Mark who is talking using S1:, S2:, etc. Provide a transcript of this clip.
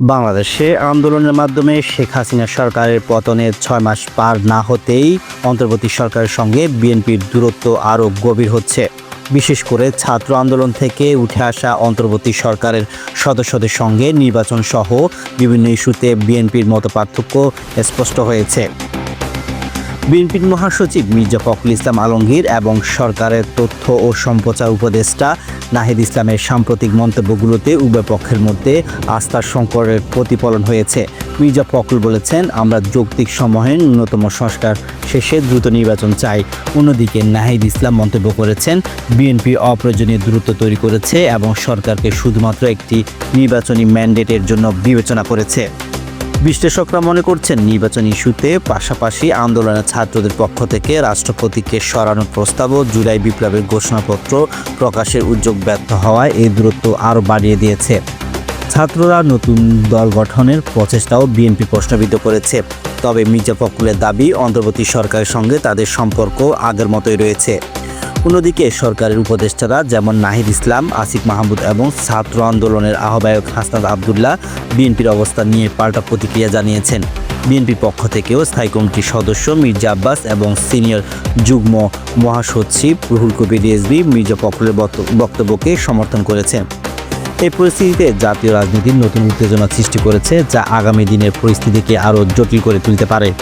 S1: বাংলাদেশে আন্দোলনের মাধ্যমে শেখ হাসিনা সরকারের পতনের ছয় মাস পার না হতেই অন্তর্বর্তী সরকারের সঙ্গে বিএনপির দূরত্ব আরও গভীর হচ্ছে। বিশেষ করে ছাত্র আন্দোলন থেকে উঠে আসা অন্তর্বর্তী সরকারের সদস্যদের সঙ্গে নির্বাচন সহ বিভিন্ন ইস্যুতে বিএনপির মতো পার্থক্য স্পষ্ট হয়েছে। বিএনপির মহাসচিব মির্জা ফখরুল ইসলাম আলমগীর এবং সরকারের তথ্য ও সম্প্রচার উপদেষ্টা নাহিদ ইসলামের সাম্প্রতিক মন্তব্যগুলোতে উভয় পক্ষের মধ্যে আস্থার সংকটের প্রতিফলন হয়েছে। মির্জা ফখরুল বলেছেন, আমরা যৌক্তিক সময়ে ন্যূনতম সংস্কার শেষে দ্রুত নির্বাচন চাই। অন্যদিকে নাহিদ ইসলাম মন্তব্য করেছেন, বিএনপি অপ্রয়োজনীয় দূরত্ব তৈরি করেছে এবং সরকারকে শুধুমাত্র একটি নির্বাচনী ম্যান্ডেটের জন্য বিবেচনা করেছে। বিশ্লেষকরা মনে করছেন নির্বাচন ইস্যুতে পাশাপাশি আন্দোলনের ছাত্রদের পক্ষ থেকে রাষ্ট্রপতিকে সরানোর প্রস্তাব ও জুলাই বিপ্লবের ঘোষণাপত্র প্রকাশের উদ্যোগ ব্যর্থ হওয়ায় এই দূরত্ব আরও বাড়িয়ে দিয়েছে। ছাত্ররা নতুন দল গঠনের প্রচেষ্টাও বিএনপি প্রশ্নবিদ্ধ করেছে। তবে মির্জা ফখরুলের দাবি, অন্তর্বর্তী সরকারের সঙ্গে তাদের সম্পর্ক আগের মতোই রয়েছে। অন্যদিকে সরকারের উপদেষ্টারা যেমন নাহিদ ইসলাম, আসিফ মাহমুদ এবং ছাত্র আন্দোলনের আহ্বায়ক হাসনাত আবদুল্লাহ বিএনপির অবস্থান নিয়ে পাল্টা প্রতিক্রিয়া জানিয়েছেন। বিএনপির পক্ষ থেকেও স্থায়ী কমিটির সদস্য মির্জা আব্বাস এবং সিনিয়র যুগ্ম মহাসচিব রুহুল কবির রিজভি মির্জা ফখরুলের বক্ত- বক্তব্যকে সমর্থন করেছেন। এই পরিস্থিতিতে জাতীয় রাজনীতির নতুন উত্তেজনা সৃষ্টি করেছে, যা আগামী দিনের পরিস্থিতিকে আরও জটিল করে তুলতে পারে।